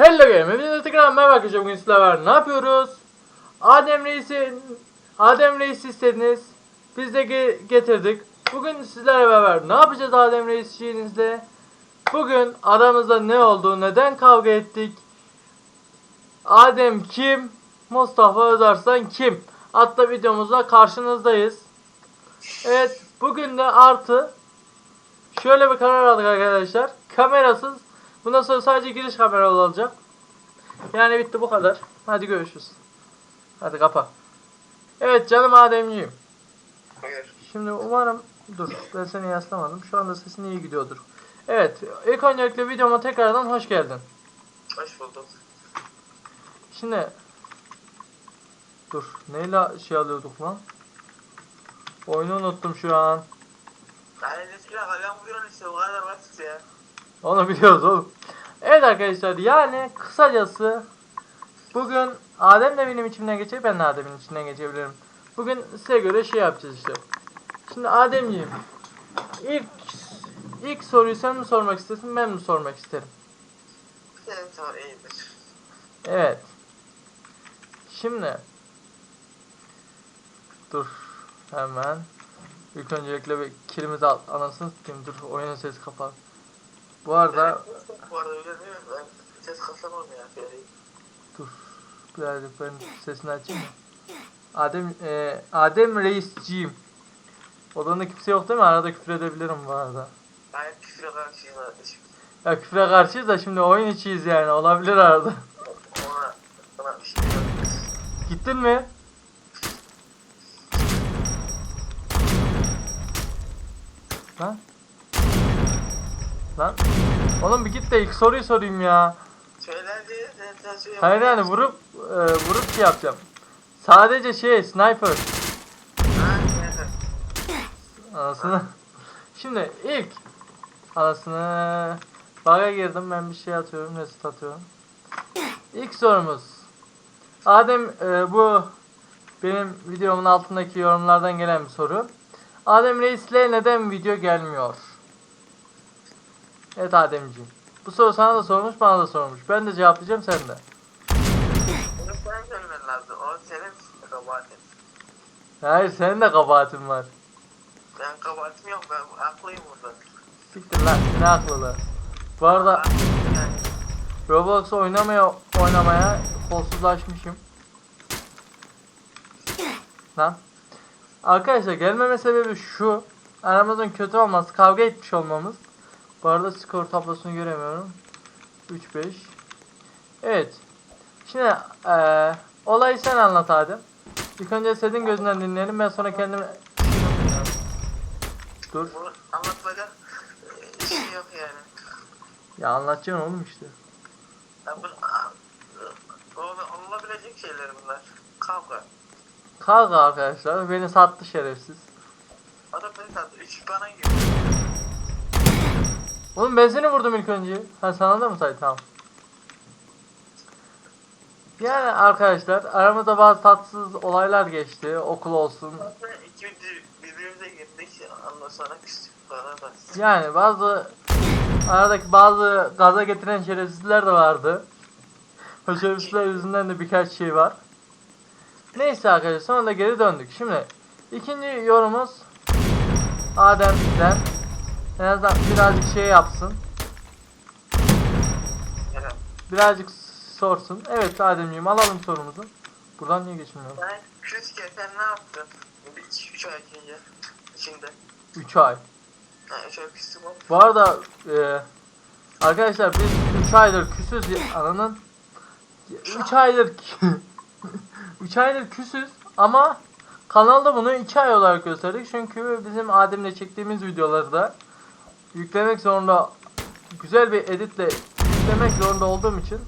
Hello Game, hepinize tekrar merhaba arkadaşlar bugün sizlerle beraber ne yapıyoruz? Adem Reis'i Adem Reis'i istediniz. Biz de ge- getirdik. Bugün sizlerle beraber ne yapacağız Adem Reis'ciğinizle? Bugün aramızda ne oldu? Neden kavga ettik? Adem kim? Mustafa Özarslan kim? Adlı videomuzla karşınızdayız. Evet, bugün de artı şöyle bir karar aldık arkadaşlar. Kamerasız Bundan sonra sadece giriş kameralı olacak. Yani bitti bu kadar. Hadi görüşürüz. Hadi kapa. Evet canım Ademciğim. Buyur. Şimdi umarım dur ben seni yaslamadım. Şu anda sesin iyi gidiyordur. Evet ilk öncelikle videoma tekrardan hoş geldin. Hoş bulduk. Şimdi dur neyle şey alıyorduk lan? Oyunu unuttum şu an. Yani kalem vuruyorsun işte o kadar basit ya. Onu biliyoruz oğlum. Evet arkadaşlar yani kısacası bugün Adem de benim içimden geçer ben de Adem'in içinden geçebilirim. Bugün size göre şey yapacağız işte. Şimdi Ademciğim ilk ilk soruyu sen mi sormak istersin ben mi sormak isterim? Senin sor iyidir. Evet. Şimdi dur hemen ilk öncelikle bir kilimizi al anasını tutayım dur oyunun sesi kapat. Bu arada Bu arada öyle değil mi? Ben ses kasamam ya. Söyleyeyim. Dur. Birazcık ben sesini açayım mı? Adem, e, Adem Reisciğim. Odanda kimse yok değil mi? Arada küfür edebilirim bu arada. Ben küfüre karşıyım kardeşim. Ya küfüre karşıyız da şimdi oyun içiyiz yani. Olabilir arada. Ona, ona bir şey. Gittin mi? Lan. Lan. Oğlum bir git de ilk soruyu sorayım ya. Söylendi, söyle. Hayır yani vurup e, vurup şey yapacağım. Sadece şey sniper. Anasını. Şimdi ilk anasını baga girdim ben bir şey atıyorum resit atıyorum. İlk sorumuz. Adem e, bu benim videomun altındaki yorumlardan gelen bir soru. Adem Reis'le neden video gelmiyor? Evet Ademciğim. Bu soru sana da sormuş bana da sormuş. Ben de cevaplayacağım sen de. Bunu sen söylemen lazım. O senin kabahatin. Hayır senin de kabahatin var. Ben kabahatim yok. Ben haklıyım burada. Siktir lan ne aklılığı. Bu arada Yani, Roblox oynamaya oynamaya kolsuzlaşmışım. Lan. Arkadaşlar gelmeme sebebi şu. Aramızın kötü olması, kavga etmiş olmamız. Bu arada skor tablosunu göremiyorum. 3-5. Evet. Şimdi eee olayı sen anlat Adem. İlk önce senin gözünden dinleyelim ben sonra kendim... Dur. bunu anlatacak e, şey yok yani. Ya anlatacaksın oğlum işte. Ya bu, o- olabilecek şeyler bunlar. Kavga. Kavga arkadaşlar. Beni sattı şerefsiz. O da beni sattı. Üç bana gibi. Oğlum ben seni vurdum ilk önce. Ha sana da mı say? Tamam. Yani arkadaşlar aramızda bazı tatsız olaylar geçti. Okul olsun. İkimiz birbirimize girdik. Da. Yani bazı aradaki bazı gaza getiren şerefsizler de vardı. O şerefsizler yüzünden de birkaç şey var. Neyse arkadaşlar sonra da geri döndük. Şimdi ikinci yorumumuz Adem sizden. En azından birazcık şey yapsın. Birazcık sorsun. Evet Ademciğim alalım sorumuzu. Buradan niye geçmiyor? ben küçükken sen ne yaptın? Bir üç, üç ay önce. Şimdi. 3 ay. Yani üç ay küstüm ama. Bu arada e, arkadaşlar biz 3 aydır küsüz ananın 3 aydır 3 aydır küsüz ama kanalda bunu 2 ay olarak gösterdik çünkü bizim Adem'le çektiğimiz videoları da yüklemek zorunda güzel bir editle yüklemek zorunda olduğum için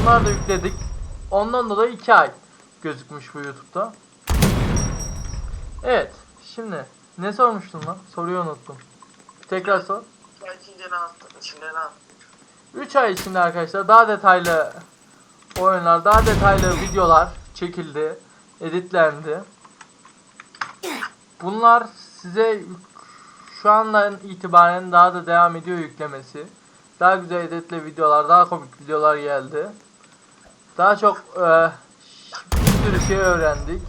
onlar da yükledik. Ondan dolayı 2 ay gözükmüş bu YouTube'da. Evet. Şimdi ne sormuştun lan? Soruyu unuttum. Tekrar sor. Üç ay içinde ne yaptın? İçinde ne yaptın? 3 ay içinde arkadaşlar daha detaylı oyunlar, daha detaylı videolar çekildi, editlendi. Bunlar size şu andan itibaren daha da devam ediyor yüklemesi. Daha güzel editli videolar, daha komik videolar geldi. Daha çok e, bir sürü şey öğrendik.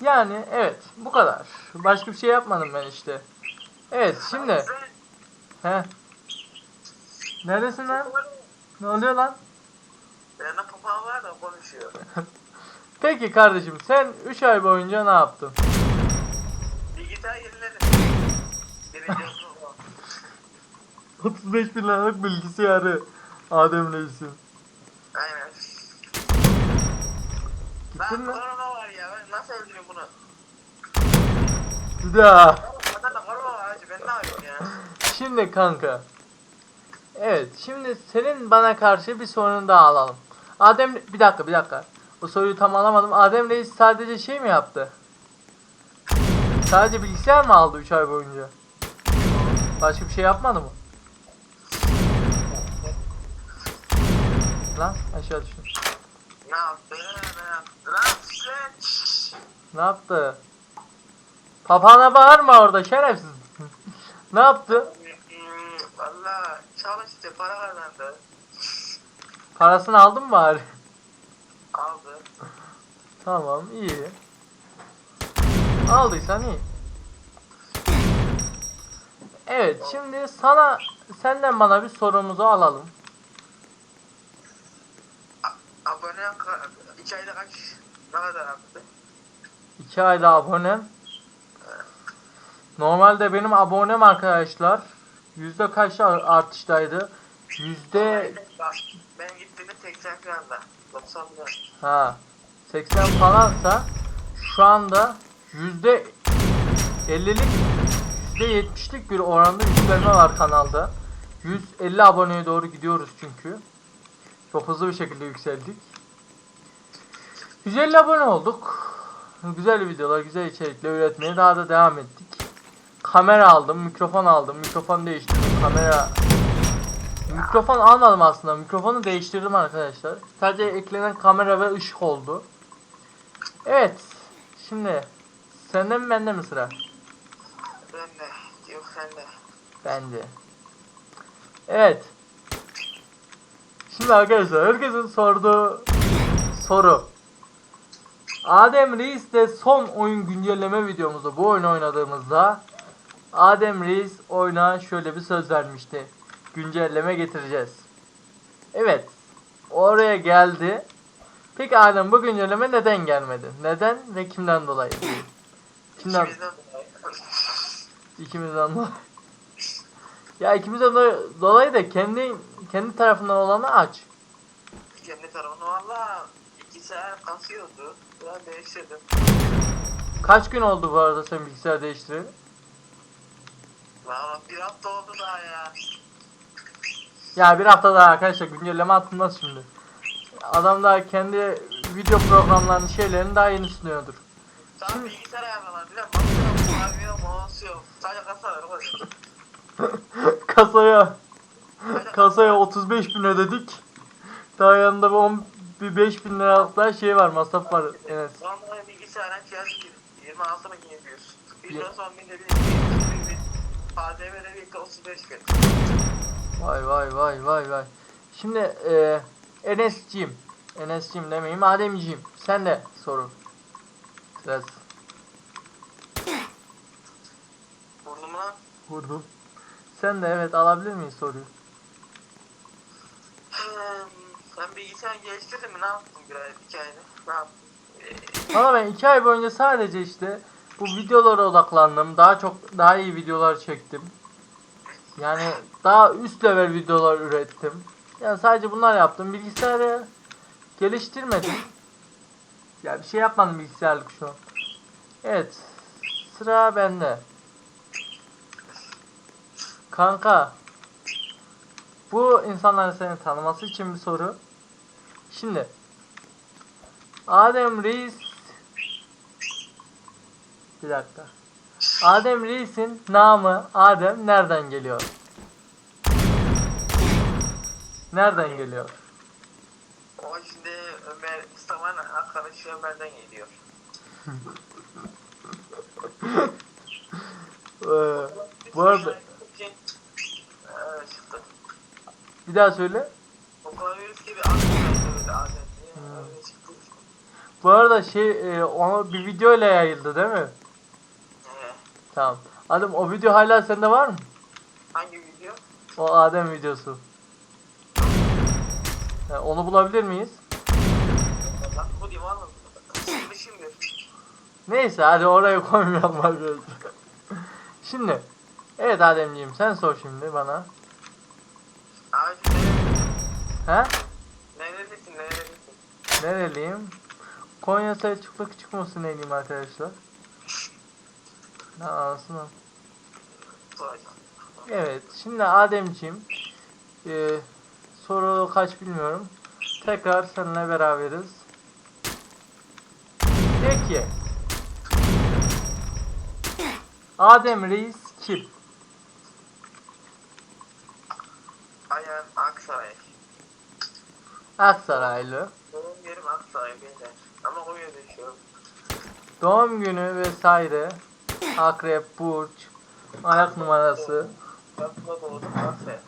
Yani evet bu kadar. Başka bir şey yapmadım ben işte. Evet şimdi. He. Neredesin lan? Ne oluyor lan? Benim papağan var da konuşuyor. Peki kardeşim sen 3 ay boyunca ne yaptın? Birinci oldu. 35 bin liralık bilgisayarı Adem Reis'in. Aynen. Gittin Lan mi? korona var ya ben nasıl öldüreyim bunu? Bir daha. Adamda korona var hacı ben ne yapayım ya? Şimdi kanka. Evet şimdi senin bana karşı bir sorunu daha alalım. Adem bir dakika bir dakika. O soruyu tam alamadım. Adem Reis sadece şey mi yaptı? Sadece bilgisayar mı aldı 3 ay boyunca? Başka bir şey yapmadı mı? Lan aşağı düştüm. Ne yaptı? Ne yaptı? Ne yaptı? Papağana bağırma orada şerefsiz. ne yaptı? Valla çalıştı para kazandı. Parasını aldın mı bari? Aldı. Tamam iyi. Aldıysan iyi. Evet şimdi sana senden bana bir sorumuzu alalım. Abone ka- iki ayda kaç? Ne kadar arttı? 2 ayda abonem. Normalde benim abonem arkadaşlar yüzde kaç artıştaydı? Yüzde Ben gittiğimde 80 falan da. 90 falan. ha 80 falansa şu anda yüzde 50'lik yüzde 70'lik bir oranda yükselme var kanalda. 150 aboneye doğru gidiyoruz çünkü. Çok hızlı bir şekilde yükseldik. 150 abone olduk. Güzel videolar, güzel içerikler üretmeye daha da devam ettik. Kamera aldım, mikrofon aldım, mikrofon değiştirdim, kamera... Mikrofon almadım aslında, mikrofonu değiştirdim arkadaşlar. Sadece eklenen kamera ve ışık oldu. Evet, şimdi sende mi bende mi sıra? Ben de. Yok sen de. Bende. Evet. Şimdi arkadaşlar herkesin sorduğu soru. Adem Reis de son oyun güncelleme videomuzda bu oyunu oynadığımızda Adem Reis oyuna şöyle bir söz vermişti. Güncelleme getireceğiz. Evet. Oraya geldi. Peki Adem bu güncelleme neden gelmedi? Neden ve kimden dolayı? Kimden? İkimizden. İkimizden dolayı. Ya ikimizden do- dolayı da kendi kendi tarafından olanı aç. Kendi tarafını valla iki saat kasıyordu. Ben değiştirdim. Kaç gün oldu bu arada sen bilgisayar değiştireli? Valla bir hafta oldu daha ya. Ya bir hafta daha arkadaşlar güncelleme atılmaz şimdi. Adam daha kendi video programlarının şeylerini daha yeni sunuyordur. Tam bilgisayar ayarlar. Bir de masa yok, klavye yok, mouse yok. Sadece kasa var o kadar. kasaya kasaya 35 bin ödedik. Daha yanında bir 10 bir 5 bin liralık daha şey var masraf var Enes. Vallahi bilgisayarın cihazı 26 mı 700. Windows 10 binde bir 20 bin. KDV'de bir 35 bin. Vay vay vay vay vay. Şimdi e, Enes'ciğim. Enes'ciğim demeyeyim Ademciğim. Sen de sorun. Biraz Burnuma vurdum. Sen de evet alabilir miyiz soruyu? Hmm, sen bilgisayar geliştirdin mi? Ne yaptın bir ay, iki ayda? Ne yaptın? Ee, Valla ben 2 ay boyunca sadece işte bu videolara odaklandım. Daha çok daha iyi videolar çektim. Yani daha üst level videolar ürettim. Yani sadece bunlar yaptım. Bilgisayarı geliştirmedim. Ya bir şey yapmadım bilgisayarlık şu an. Evet. Sıra bende. Kanka. Bu insanların seni tanıması için bir soru. Şimdi. Adem Reis Bir dakika. Adem Reis'in namı Adem nereden geliyor? Nereden geliyor? o şimdi Ömer Mustafa'nın arkadaşı Ömer'den geliyor. Ee, bu arada Evet, Bir daha söyle. Bu arada şey e, onu bir video ile yayıldı değil mi? Ee, Tamam. Adem o video hala sende var mı? hangi video? O Adem videosu. Ha, onu bulabilir miyiz? Bu oğlum. Şimdi şimdi. Neyse hadi oraya koymayalım arkadaşlar. Şimdi. Evet Ademciğim sen sor şimdi bana. Abi neredesin? He? Neredesin? Neredesin? Nereliyim? Konya Selçuklu küçük musuneyim arkadaşlar. Ne anasını. Soracağım. Evet şimdi Ademciğim. e, soru kaç bilmiyorum. Tekrar seninle beraberiz. Peki. Adem Reis kim? Ayağım Aksaray. Aksaraylı. Benim yerim Aksaray beyler. Ama Konya'da yaşıyorum. Doğum günü vesaire. Akrep, burç, ayak numarası. Aslında doğdum Aksaray.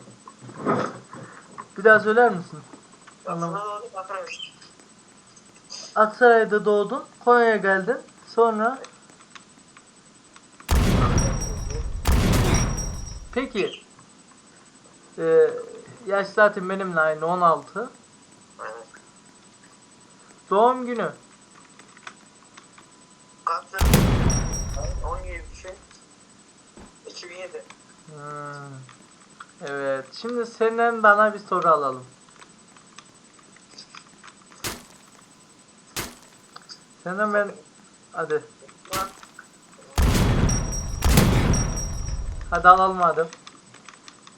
Bir daha söyler misin? Anlamadım. doğdum Aksaray. Aksaray'da doğdun, Konya'ya geldin. Sonra peki e, yaş zaten benimle aynı 16. Evet. Doğum günü Kaç sene? 17 bir şey. 2007. Hmm, Evet. Şimdi senden bana bir soru alalım. Senden ben hadi Lan hadi alalım hadi.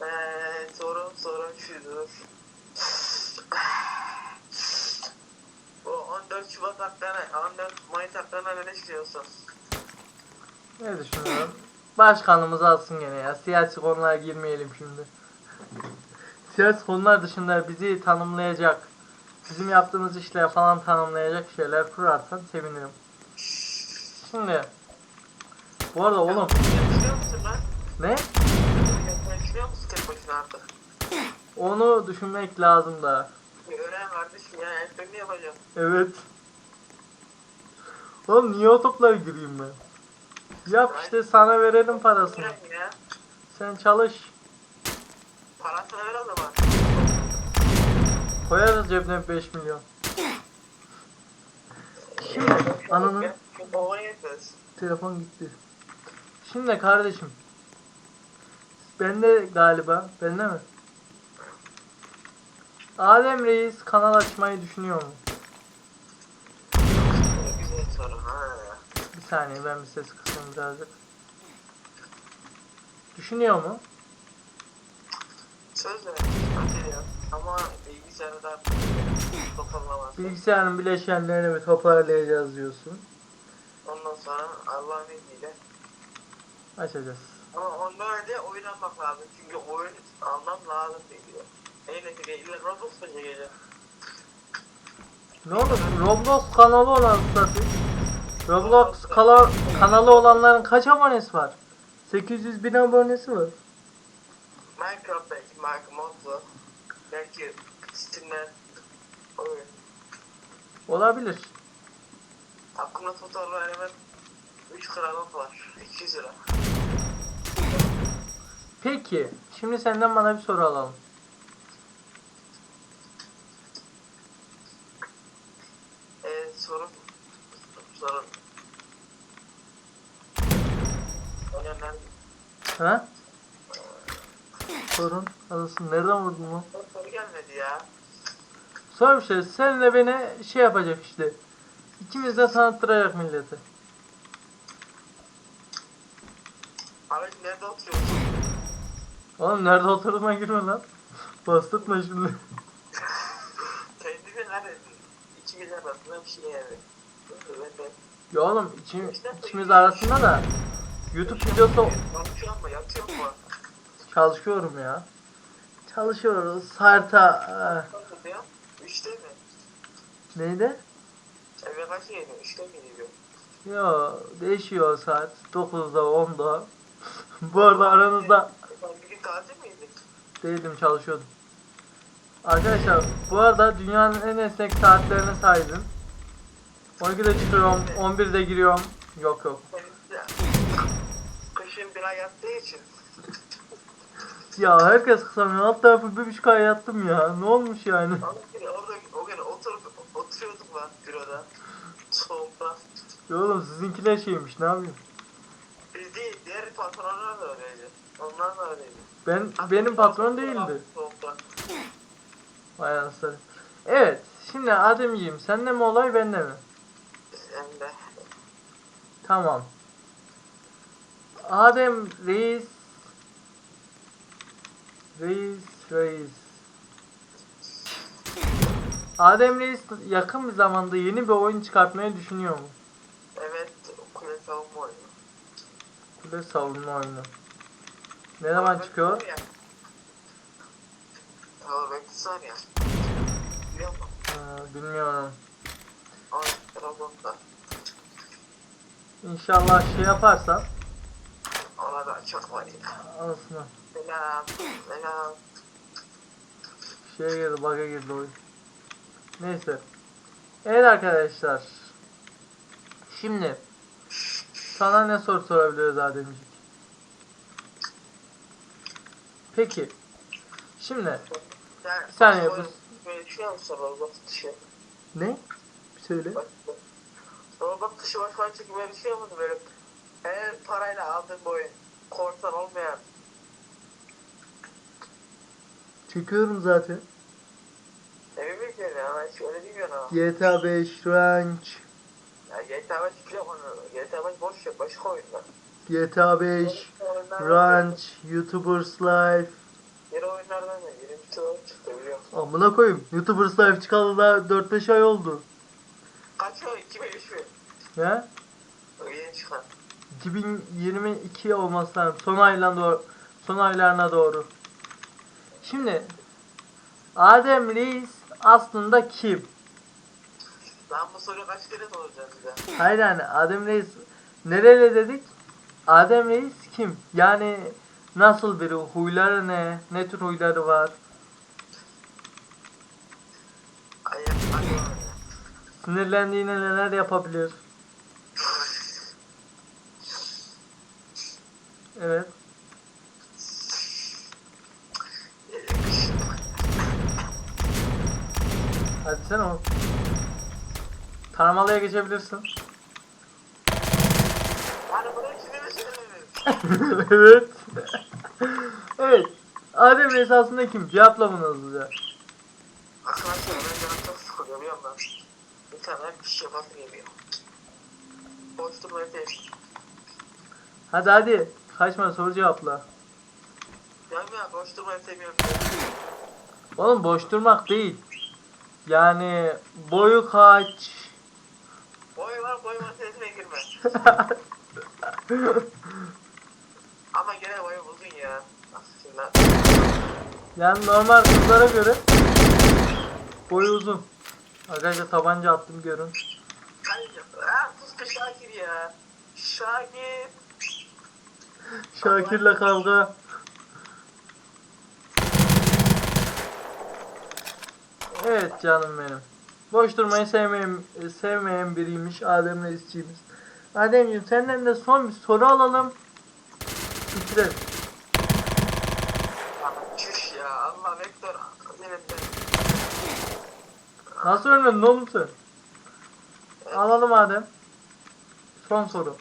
Eee sorum sorum şudur. Bu 14 Şubat haklarına, 14 Mayıs haklarına ne düşünüyorsun? Ne düşünüyorum? Başkanımız alsın gene ya. Siyasi konulara girmeyelim şimdi. Siyasi konular dışında bizi tanımlayacak, bizim yaptığımız işler falan tanımlayacak şeyler kurarsan sevinirim. Şimdi bu arada oğlum? Ne? Yapmayı düşünüyor musun tek başına artık? Onu düşünmek lazım da. Bir öğren kardeşim ya, en son ne yapacağım? Evet. Oğlum niye o toplara gireyim ben? Yap işte sana verelim parasını. Öğren ya. Sen çalış. Parasını ver o zaman. Koyarız cebine 5 milyon. Şimdi ananın telefon gitti. Şimdi kardeşim. Bende galiba. Bende mi? Adem Reis kanal açmayı düşünüyor mu? Güzel soru ha. Bir saniye ben bir ses kısayım birazcık. Düşünüyor mu? Söz. Ama toparlamaz. Bilgisayarın bileşenlerini bir toparlayacağız diyorsun. Ondan sonra Allah'ın izniyle. Açacağız. Ama ondan önce oyun almak lazım. Çünkü oyun almam lazım diyor. Neyle çekeceğim? Roblox mu çekeceğim? Ne olur? Roblox kanalı olan zaten. Roblox kala, kanalı olanların kaç abonesi var? 800 bin abonesi var. Minecraft belki, Minecraft modlu. Belki Steam'den oyun. Olabilir. Aklımda fotoğraflar hemen 3 krallık var. 200 lira. Peki. Şimdi senden bana bir soru alalım. Eee sorun. Sorun. Önemli. Ha? Sorun. Arasın. Nereden vurdun lan? Soru gelmedi ya. Sor bir şey. Senle beni şey yapacak işte. İkimiz de tanıttıracak millete. Abi nerede oturuyorsun? Oğlum nerede oturduğuma girme lan. Bastırtma şimdi. Kendimi neredesin? İkimiz arasında bir şey yani. Ya oğlum içim, ikimiz arasında da YouTube videosu Konuşuyor mu? Yatıyor mu? çalışıyorum ya. Çalışıyoruz. Diyor? Üçte mi? neydi? Eve kaç geliyor? Üçte mi geliyor? Yo değişiyor saat. 9'da 10'da. Bu arada aranızda tatil miydik? değildim çalışıyordum. Arkadaşlar bu arada dünyanın en esnek saatlerine sahibim. 12'de çıkıyorum, 11'de giriyorum. Yok yok. Kışın bir ay yattığı için. Ya herkes kısamıyor. Alt tarafı bir buçuk ay yattım ya. Ne olmuş yani? Orada o gün oturup oturuyorduk lan büroda. Soğukta. Ya oğlum sizinkiler şeymiş ne yapayım? Biz değil, diğer patronlar da öyleydi. Onlar da öyleydi. Ben benim patron değildi. Soğukta. Vay anasını. Evet. Şimdi Ademciğim sende mi olay bende mi? Hem de. Tamam. Adem reis Reis reis Adem reis yakın bir zamanda yeni bir oyun çıkartmayı düşünüyor mu? Evet, kule savunma oyunu. Kule savunma oyunu. Ne zaman çıkıyor? Tamam. Biliyor musun? Bilmiyorum. İnşallah şey yaparsan Ona da çok var ya. aslında Selam, selam. şeye girdi, bug'a girdi oyun. Neyse. Evet arkadaşlar. Şimdi sana ne soru sorabiliriz Ademciğim? Peki. Şimdi Sen, Bir saniye, oyun- musun robot dışı? ne? Söyle. Bak, Robot dışı başka çünkü böyle düşünüyor musun böyle? Eğer parayla aldığın bu oyun, korsan olmayan, Çekiyorum zaten. emin misin ya? Ben hiç öyle bilmiyorum ama. GTA 5 Ranch. Ya GTA 5 biliyorum onu. GTA 5 boş yok, başka oyunlar. GTA 5 Oyunlar var. Ranch YouTubers Life. Yeni oyunlardan da yeni bir oyun çıktı biliyor musun? Amına koyayım. YouTubers Life çıkalı da 4-5 ay oldu. Kaç? 2003 mü? He? O yeni çıkan. 2022 olması lazım. Son aylarına doğru. Son aylarına doğru. Şimdi Adem Reis aslında kim? Lan bu soruyu kaç kere soracağım size? Hayır yani Adem Reis nereli dedik? Adem Reis kim? Yani nasıl biri? Huyları ne? Ne tür huyları var? Sinirlendiğinde neler yapabilir? Evet. Hadi sen o. Taramalıya geçebilirsin. Hani bunu şimdi mi söylediniz? evet. evet. Adem Reis aslında kim? Cevapla bunu hızlıca. Arkadaşlar ben canım çok sıkılıyor biliyor musun? Bir tane bir şey yapasım geliyor. Boş durmayı sevdim. Hadi hadi. Kaçma soru cevapla. Ya ya boş durmayı sevmiyorum. Oğlum boş durmak değil. Yani boyu kaç? Boy var boy var sesine girme. Uzun ya. Yani normal kızlara göre boyu uzun. Arkadaşlar tabanca attım görün. Ha sus Şakir ya. Şakir. Şakir'le kavga. Evet canım benim. Boş durmayı sevmeyen, sevmeyen biriymiş Adem Reisçiğimiz. Ademciğim senden de son bir soru alalım. Bitirelim. Ama çüş ya. Allah vektör. Nasıl ölmedin oğlum sen? Alalım Adem. Son soru.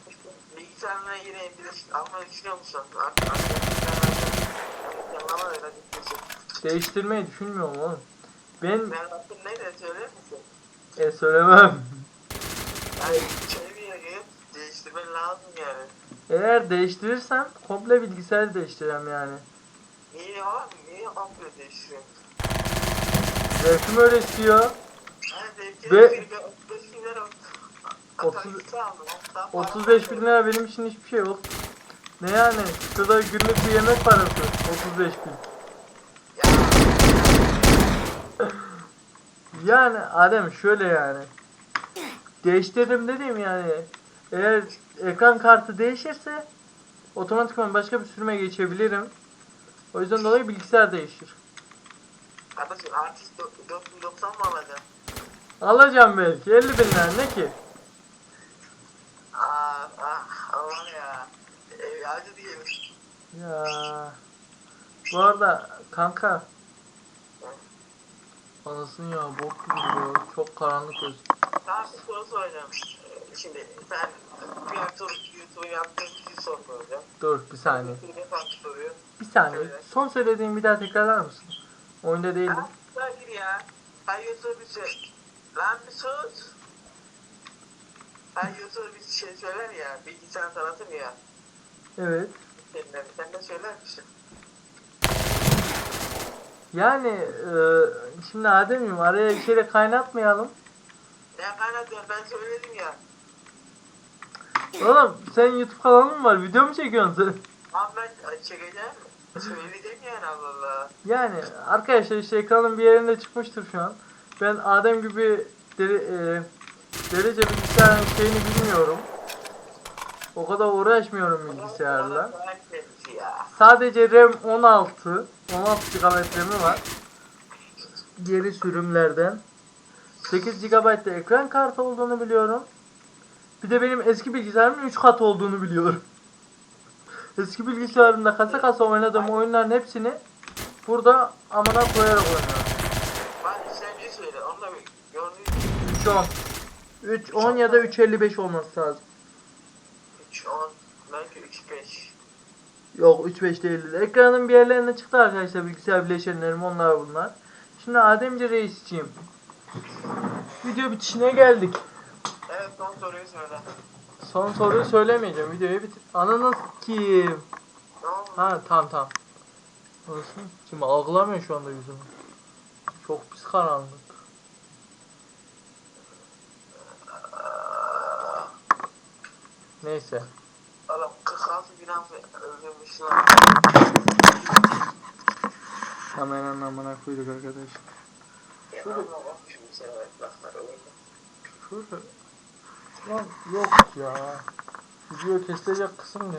Bilgisayarına yine bir almayı düşünüyor musun? Artık artık bilgisayarına ama öyle gitmesin. Değiştirmeyi düşünmüyorum oğlum. Ben Ben artık ne de söyler misin? e, söylemem. Yani çevirmeyi değiştirmen lazım yani. Eğer değiştirirsem komple bilgisayarı değiştireceğim yani. Niye abi? Niye komple değiştiriyorsun? Zevkim öyle istiyor. Ve- bir 35 bin lira Otuz- Atakisi aldım. Hatta para 35 bin lira benim için hiçbir şey yok. Ne yani? Şurada günlük bir yemek parası. 35 bin. Ya, Yani Adem şöyle yani. Değiştiririm dediğim yani. Eğer ekran kartı değişirse otomatikman başka bir sürüme geçebilirim. O yüzden dolayı bilgisayar değişir. Kardeşim artist 4090 mı alacaksın? Alacağım belki 50 bin lira ne ki? Aa, ah, Allah ya. E, acı diyelim. Ya. Bu arada kanka. Anasını ya bok gibi ya. Çok karanlık göz. Daha bir soru soracağım. Ee, Şimdi ben bir aktör YouTube'u yaptığım için soru soracağım. Dur bir saniye. Bir saniye. Son söylediğimi bir daha tekrarlar mısın? Oyunda değildim. Ha, Hayır ya. Ben YouTube'a bir şey... Lan bir sus. Ben YouTube'a bir şey söyler ya. Bilgisayar tanıtır ya. Evet. Sen de söyler misin? Yani e, şimdi Adem'im araya bir şeyle kaynatmayalım. Ya kaynatıyorum ben söyledim ya. Oğlum sen YouTube kanalın mı var? Video mu çekiyorsun sen? Ama ben çekeceğim. Söyledim yani Allah Allah. Yani arkadaşlar işte ekranın bir yerinde çıkmıştır şu an. Ben Adem gibi deri, e, derece bilgisayarın şeyini bilmiyorum. O kadar uğraşmıyorum bilgisayarla. Sadece RAM 16, 16 GB RAM'i var. Geri sürümlerden. 8 GB da ekran kartı olduğunu biliyorum. Bir de benim eski bilgisayarımın 3 kat olduğunu biliyorum. Eski bilgisayarımda kasa kasa oynadığım oyunların hepsini burada amına koyarak oynuyorum. Bak işlemci söyle. Onu da bir gördüğün 3 10. 3 10 ya da 355 olması lazım. 3, 10, belki 3, 5. Yok 3.5 değildi. Ekranın bir yerlerine çıktı arkadaşlar bilgisayar bileşenlerim onlar bunlar. Şimdi Ademci Reis'ciğim. Video bitişine geldik. Evet son soruyu söyle. Son soruyu söylemeyeceğim. Videoyu bitir. Ananız kim? Ha tamam tamam. Olsun. Şimdi algılamıyor şu anda yüzümü. Çok pis karanlık. Neyse. Oğlum 46 binası öldürmüş lan. Kameranın amına koyduk arkadaş. Öyle. Şurada. Lan yok ya. Video kesilecek kısım ne?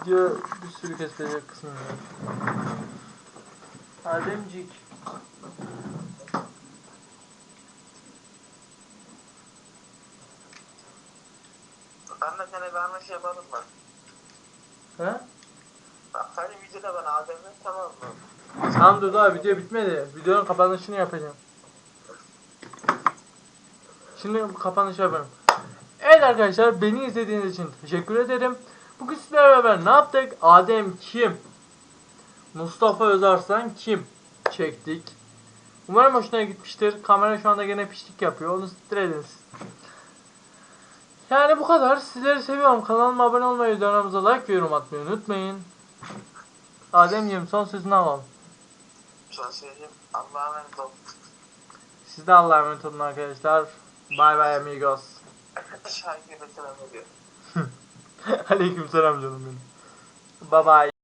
Video bir sürü kesilecek kısım var. Ademcik. Ben de sana bir anlaşma yapalım mı? He? Bak hani videoda bana Adem'den tamam mı? Tamam dur daha video bitmedi. Videonun kapanışını yapacağım. Şimdi kapanış yapalım. Evet arkadaşlar beni izlediğiniz için teşekkür ederim. Bugün sizlerle beraber ne yaptık? Adem kim? Mustafa Özarslan kim? Çektik. Umarım hoşuna gitmiştir. Kamera şu anda gene pişlik yapıyor. Onu siktir edin siz. Yani bu kadar. Sizleri seviyorum. Kanalıma abone olmayı, videolarımıza like ve yorum atmayı unutmayın. Ademciğim son sözünü alalım. Sana söyleyeyim. Allah'a emanet ol. Siz de Allah'a emanet olun arkadaşlar. Bye bye amigos. Şahin'e selam ediyor. Aleyküm selam canım benim. Bye bye.